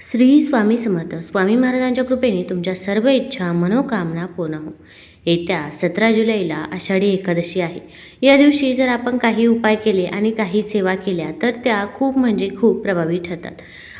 श्री स्वामी समर्थ. स्वामी महाराजांच्या कृपेने तुमच्या सर्व इच्छा मनोकामना पूर्ण हो. येत्या सतरा जुलैला आषाढी एकादशी आहे. या दिवशी जर आपण काही उपाय केले आणि काही सेवा केल्या तर त्या खूप म्हणजे खूप प्रभावी ठरतात.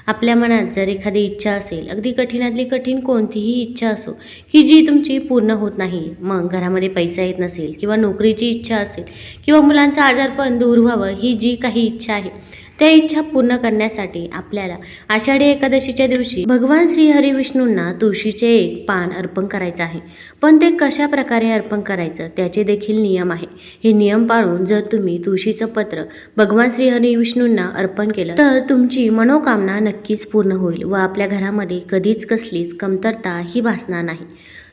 आपल्या मनात जर एखादी इच्छा असेल अगदी कठीणातली कठीण कोणतीही इच्छा असो की जी तुमची पूर्ण होत नाही मग घरामध्ये पैसा येत नसेल किंवा नोकरीची इच्छा असेल किंवा मुलांचं आजारपण दूर व्हावं ही जी काही इच्छा आहे त्या इच्छा पूर्ण करण्यासाठी आपल्याला आषाढी एकादशीच्या दिवशी भगवान श्री हरी विष्णूंना तुळशीचे एक पान अर्पण करायचं आहे. पण ते कशा प्रकारे अर्पण करायचं त्याचे देखील नियम आहे. हे नियम पाळून जर तुम्ही तुळशीचं पत्र भगवान श्री हरी विष्णूंना अर्पण केलं तर तुमची मनोकामना नक्कीच पूर्ण होईल व आपल्या घरामध्ये कधीच कसलीच कमतरता ही भासणार नाही.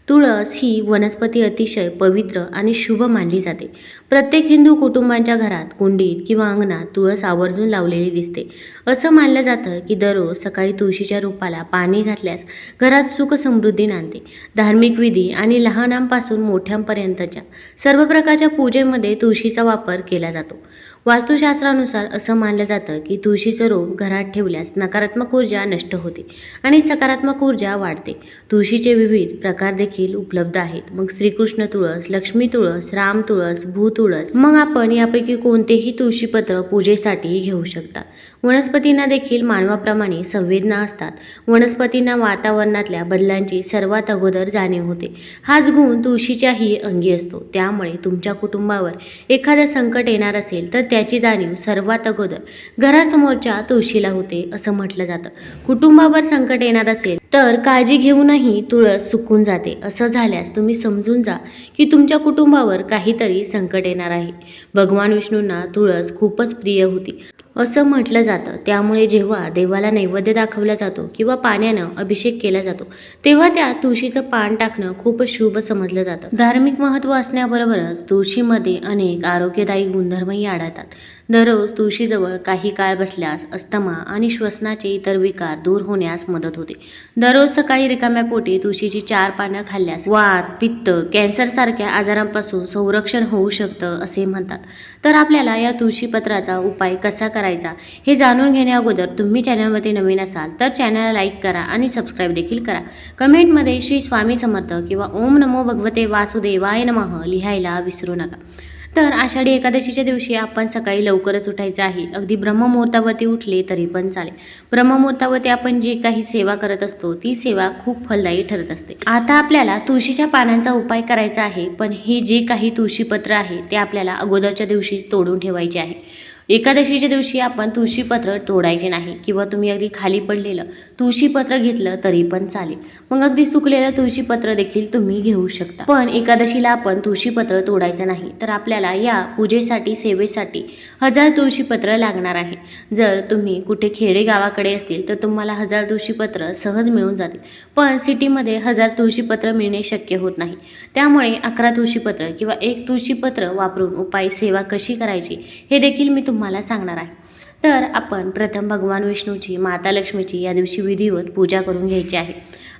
तुळस ही वनस्पती अतिशय पवित्र आणि शुभ मानली जाते. प्रत्येक हिंदू कुटुंबांच्या घरात कुंडीत किंवा अंगणात तुळस आवर्जून लावलेली दिसते. असं मानलं जातं की दररोज सकाळी तुळशीच्या रूपाला पाणी घातल्यास घरात सुख समृद्धी नांदते. धार्मिक विधी आणि लहानांपासून मोठ्यांपर्यंतच्या सर्व प्रकारच्या पूजेमध्ये तुळशीचा वापर केला जातो. वास्तुशास्त्रानुसार असं मानलं जातं की तुळशीचं रोप घरात ठेवल्यास नकारात्मक ऊर्जा नष्ट होते आणि सकारात्मक ऊर्जा वाढते. तुळशीचे विविध प्रकार देखील उपलब्ध आहेत. मग श्रीकृष्ण तुळस लक्ष्मी तुळस राम तुळस भू तुळस. मग आपण यापैकी कोणतेही तुळशीपत्र पूजेसाठी घेऊ शकता. वनस्पतींना देखील मानवाप्रमाणे संवेदना असतात. वनस्पतींना वातावरणातल्या बदलांची सर्वात अगोदर जाणीव होते. हाच गुण तुळशीच्याही अंगी असतो. त्यामुळे तुमच्या कुटुंबावर एखादं संकट येणार असेल तर त्याची जाणीव सर्वात अगोदर घरासमोरच्या तुळशीला होते असं म्हटलं जातं. कुटुंबावर संकट येणार असेल तर काळजी घेऊनही तुळस सुकून जाते. असं झाल्यास तुम्ही समजून जा की तुमच्या कुटुंबावर काहीतरी संकट येणार आहे. भगवान विष्णूंना तुळस खूपच प्रिय होती. असं म्हटलं जातं. त्यामुळे जेव्हा देवाला नैवेद्य दाखवला जातो किंवा पाण्यानं अभिषेक केला जातो तेव्हा त्या तुळशीचं पान टाकणं खूप शुभ समजलं जातं. धार्मिक महत्त्व असण्याबरोबरच तुळशीमध्ये अनेक आरोग्यदायी गुणधर्मही आढळतात. दररोज तुळशीजवळ काही काळ बसल्यास अस्थमा आणि श्वसनाचे इतर विकार दूर होण्यास मदत होते. दररोज सकाळी रिकाम्या पोटी तुळशीची चार पानं खाल्ल्यास वात पित्त कॅन्सर सारख्या आजारांपासून संरक्षण होऊ शकतं असे म्हणतात. तर आपल्याला या तुळशीपत्राचा उपाय कसा करा करायचा. हे जाणून घेण्या अगोदर तुम्ही चॅनलमध्ये नवीन असाल तर चॅनलला लाईक करा आणि सबस्क्राईब देखील करा. कमेंटमध्ये श्री स्वामी समर्थ किंवा ओम नमो भगवते वासुदेवाय नमः लिहायला विसरू नका. तर आषाढी एकादशीच्या दिवशी आपण सकाळी लवकरच उठायचं आहे. अगदी ब्रह्ममुहूर्तावरती उठले तरी पण चालेल. ब्रह्ममुहूर्तावरती आपण जी काही सेवा करत असतो ती सेवा खूप फलदायी ठरत असते. आता आपल्याला तुळशीच्या पानांचा उपाय करायचा आहे पण हे जे काही तुळशीपत्र आहे ते आपल्याला अगोदरच्या दिवशीच तोडून ठेवायचे आहे. एकादशीच्या दिवशी आपण तुळशीपत्र तोडायचे नाही किंवा तुम्ही अगदी खाली पडलेलं तुळशीपत्र घेतलं तरी पण चालेल. मग अगदी सुकलेलं तुळशीपत्र देखील तुम्ही घेऊ शकता. पण एकादशीला आपण तुळशीपत्र तोडायचं नाही तर आपल्याला या पूजेसाठी सेवेसाठी हजार तुळशीपत्र लागणार आहे. जर तुम्ही कुठे खेडे गावाकडे असतील तर तुम्हाला हजार तुळशीपत्र सहज मिळून जातील. पण सिटीमध्ये हजार तुळशीपत्र मिळणे शक्य होत नाही. त्यामुळे अकरा तुळशीपत्र किंवा एक तुळशीपत्र वापरून उपाय सेवा कशी करायची हे देखील मी तुम्हाला सांगणार आहे. तर आपण प्रथम भगवान विष्णूची माता लक्ष्मीची या दिवशी विधिवत पूजा करून घ्यायची आहे.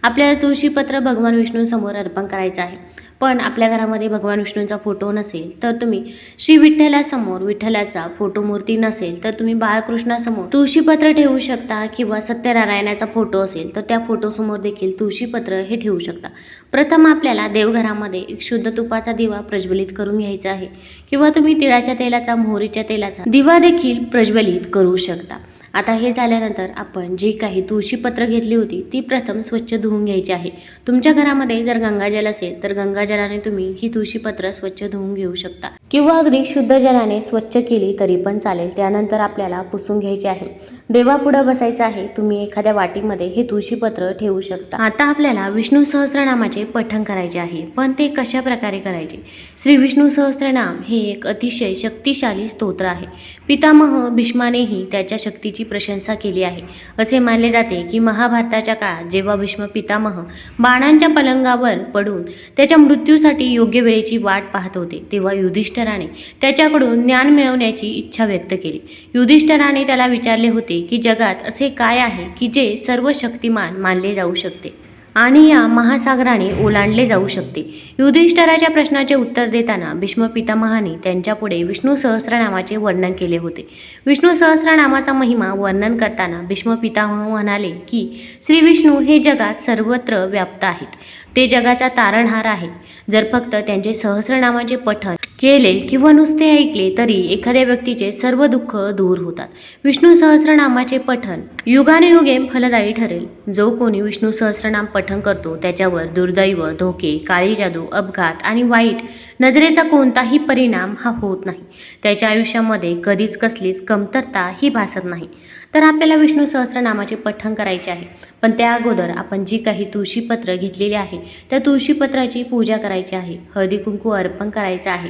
आपल्याला तुळशीपत्र भगवान विष्णूंसमोर अर्पण करायचं आहे. पण आपल्या घरामध्ये भगवान विष्णूंचा फोटो नसेल तर तुम्ही श्री विठ्ठलासमोर विठ्ठलाचा फोटो मूर्ती नसेल तर तुम्ही बाळकृष्णासमोर तुळशीपत्र ठेवू शकता किंवा सत्यनारायणाचा फोटो असेल तर त्या फोटोसमोर देखील तुळशीपत्र हे ठेवू शकता. प्रथम आपल्याला देवघरामध्ये एक शुद्ध तुपाचा दिवा प्रज्वलित करून घ्यायचा आहे किंवा तुम्ही तिळाच्या तेलाचा मोहरीच्या तेलाचा दिवा देखील प्रज्वलित करू शकता. आता हे झाल्यानंतर आपण जी काही तुळशीपत्र घेतली होती ती प्रथम स्वच्छ धुवून घ्यायची आहे. तुमच्या घरामध्ये जर गंगाजल असेल तर गंगाजलाने तुम्ही ही तुळशीपत्र स्वच्छ धुवून घेऊ शकता. किंवा अगदी शुद्ध जलाने स्वच्छ केली तरी पण चालेल त्यानंतर आपल्याला पुसून घ्यायची आहे. देवापुढं बसायचं आहे तुम्ही एखाद्या वाटीमध्ये हे तुळशीपत्र ठेवू शकता. आता आपल्याला विष्णू सहस्रनामाचे पठण करायचे आहे पण ते कशा प्रकारे करायचे? श्री विष्णू सहस्रनाम हे एक अतिशय शक्तिशाली स्तोत्र आहे. पितामह भीष्मानेही त्याच्या शक्तीची प्रशंसा केली आहे. असे मानले जाते की महाभारताच्या काळात जेव्हा भीष्म पितामह बाणांच्या पलंगावर पडून त्याच्या मृत्यूसाठी योग्य वेळेची वाट पाहत होते तेव्हा युधिष्ठराने त्याच्याकडून ज्ञान मिळवण्याची इच्छा व्यक्त केली. युधिष्ठराने त्याला विचारले होते की जगात असे काय आहे की जे सर्व शक्तिमान मानले जाऊ शकते आणि या महासागराने ओलांडले जाऊ शकते. युधिष्ठराच्या प्रश्नाचे उत्तर देताना भीष्म पितामहाने त्यांच्यापुढे विष्णू सहस्रनामाचे वर्णन केले होते. विष्णू सहस्रनामाचा महिमा वर्णन करताना भीष्म पितामह म्हणाले की श्री विष्णू हे जगात सर्वत्र व्याप्त आहेत. ते जगाचा तारणहार आहे. जर फक्त त्यांचे सहस्रनामाचे पठण केले किंवा नुसते ऐकले तरी एखाद्या व्यक्तीचे सर्व दुःख दूर होतात. विष्णू सहस्रनामाचे पठण. युगानुयुगे फलदायी ठरेल. जो कोणी विष्णू सहस्रनाम पठण करतो त्याच्यावर दुर्दैव धोके काळी जादू अपघात आणि वाईट नजरेचा कोणताही परिणाम हा होत नाही. त्याच्या आयुष्यामध्ये कधीच कसलीच कमतरता ही भासत नाही. तर आपल्याला विष्णू सहस्रनामाचे पठण करायचे आहे. पण त्या अगोदर आपण जी काही तुळशीपत्र घेतलेली आहे त्या तुळशीपत्राची पूजा करायची आहे. हळदी कुंकू अर्पण करायचं आहे.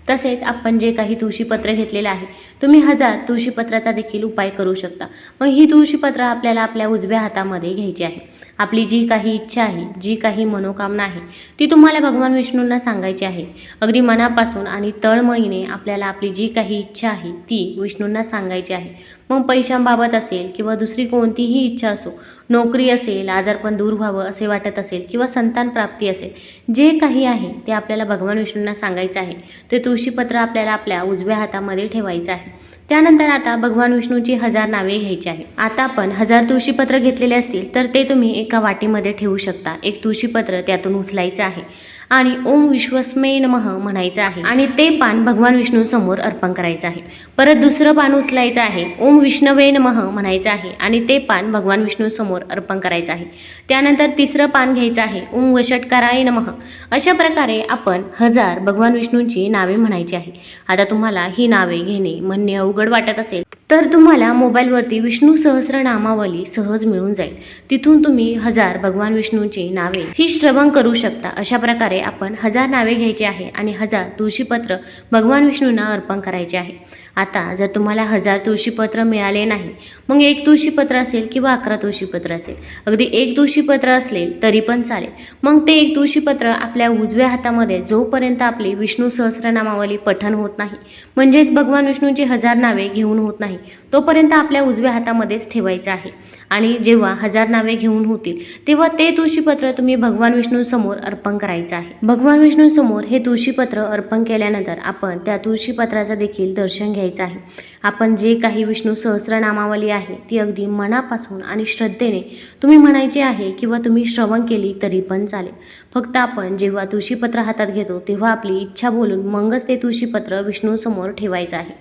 तसेच आपण जे काही तुळशीपत्र घेतलेलं आहे तुम्ही हजार तुळशीपत्राचा देखील उपाय करू शकता. मग ही तुळशीपत्र आपल्याला आपल्या उजव्या हातामध्ये घ्यायची आहे. आपली जी काही इच्छा आहे जी काही मनोकामना आहे ती तुम्हाला भगवान विष्णूंना सांगायची आहे. अगदी मनापासून आणि तळमळीने आपल्याला आपली जी काही इच्छा आहे ती विष्णूंना सांगायची आहे. मग पैशांबाबत असेल किंवा दुसरी कोणतीही इच्छा असो नोकरी असेल आजारपण दूर व्हावं असे वाटत असेल किंवा संतान प्राप्ती असेल जे काही आहे ते आपल्याला भगवान विष्णूंना सांगायचं आहे. ते तुळशी तुळशीपत्र आपल्याला आपल्या उजव्या हातामध्ये ठेवायचं आहे. त्यानंतर आता भगवान विष्णूची हजार नावे घ्यायची आहे आता आपण हजार तुळशीपत्र घेतलेले असतील तर ते तुम्ही एका वाटीमध्ये ठेवू शकता. एक तुळशीपत्र त्यातून उचलायचं आहे. आणि ओम विश्वस्मे नमः म्हणायचं आहे. आणि ते पान भगवान विष्णू समोर अर्पण करायचं आहे. परत दुसरं पान उचलायचं आहे. ओम विष्णवे नमः म्हणायचं आहे. आणि ते पान भगवान विष्णू समोर अर्पण करायचं आहे. त्यानंतर तिसरं पान घ्यायचं आहे. ओम वषटकाराय नमः. अशा प्रकारे आपण हजार भगवान विष्णूंची नावे म्हणायची आहे. आता तुम्हाला ही नावे घेणे म्हणणे अवघड वाटत असेल. तर तुम्हाला मोबाईलवरती विष्णू सहस्रनामावली सहज मिळून जाईल. तिथून तुम्ही हजार भगवान विष्णूची नावे ही श्रवण करू शकता. अशा प्रकारे आपण हजार नावे घ्यायची आहे आणि हजार तुळशीपत्र भगवान विष्णूंना अर्पण करायचे आहे. आता जर तुम्हाला हजार तुळशीपत्र मिळाले नाही मग एक तुळशीपत्र असेल किंवा अकरा तुळशीपत्र असेल. अगदी एक तुळशीपत्र असेल तरी पण चालेल. मग ते एक तुळशीपत्र आपल्या उजव्या हातामध्ये जोपर्यंत आपली विष्णू सहस्रनामावली पठण होत नाही म्हणजेच भगवान विष्णूंची हजार नावे घेऊन होत नाही तोपर्यंत आपल्या उजव्या हातामध्येच ठेवायचं आहे. आणि जेव्हा हजार नावे घेऊन होतील तेव्हा ते तुळशीपत्र तुम्ही भगवान विष्णूसमोर अर्पण करायचं आहे. भगवान विष्णूसमोर हे तुळशीपत्र अर्पण केल्यानंतर आपण त्या तुळशीपत्राचं देखील दर्शन घ्यायचं आहे. आपण जे काही विष्णू सहस्रनामावली आहे ती अगदी मनापासून आणि श्रद्धेने तुम्ही म्हणायचे आहे किंवा तुम्ही श्रवण केली तरी पण चालेल. फक्त आपण जेव्हा तुळशीपत्र हातात घेतो तेव्हा आपली इच्छा बोलून मगच ते तुळशीपत्र विष्णूसमोर ठेवायचं आहे.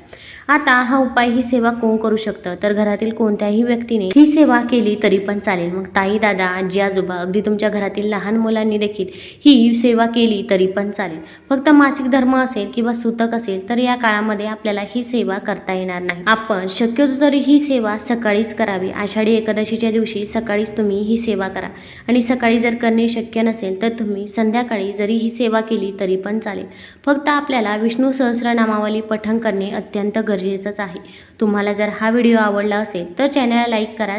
आता हा उपाय ही सेवा कोण करू शकतं? तर घरातील कोणत्याही व्यक्तीने ही सेवा केली तरी पण चालेल. मग ताई दादा आजी आजोबा अगदी तुमच्या घरातील लहान मुलांनी देखील ही सेवा केली तरी पण चालेल. फक्त मासिक धर्म असेल किंवा सुतक असेल तर या काळामध्ये आपल्याला ही सेवा करता येणार नाही. आपण शक्यतो तरी ही सेवा सकाळीच करावी. आषाढी एकादशीच्या दिवशी सकाळीच तुम्ही ही सेवा करा. आणि सकाळी जर करणे शक्य नसेल तर तुम्ही संध्याकाळी जरी ही सेवा केली तरी पण चालेल. फक्त आपल्याला विष्णू सहस्रनामावली पठण करणे अत्यंत गरजेचंच आहे. तुम्हाला जर हा व्हिडिओ आवडला असेल तर चॅनलला लाईक करा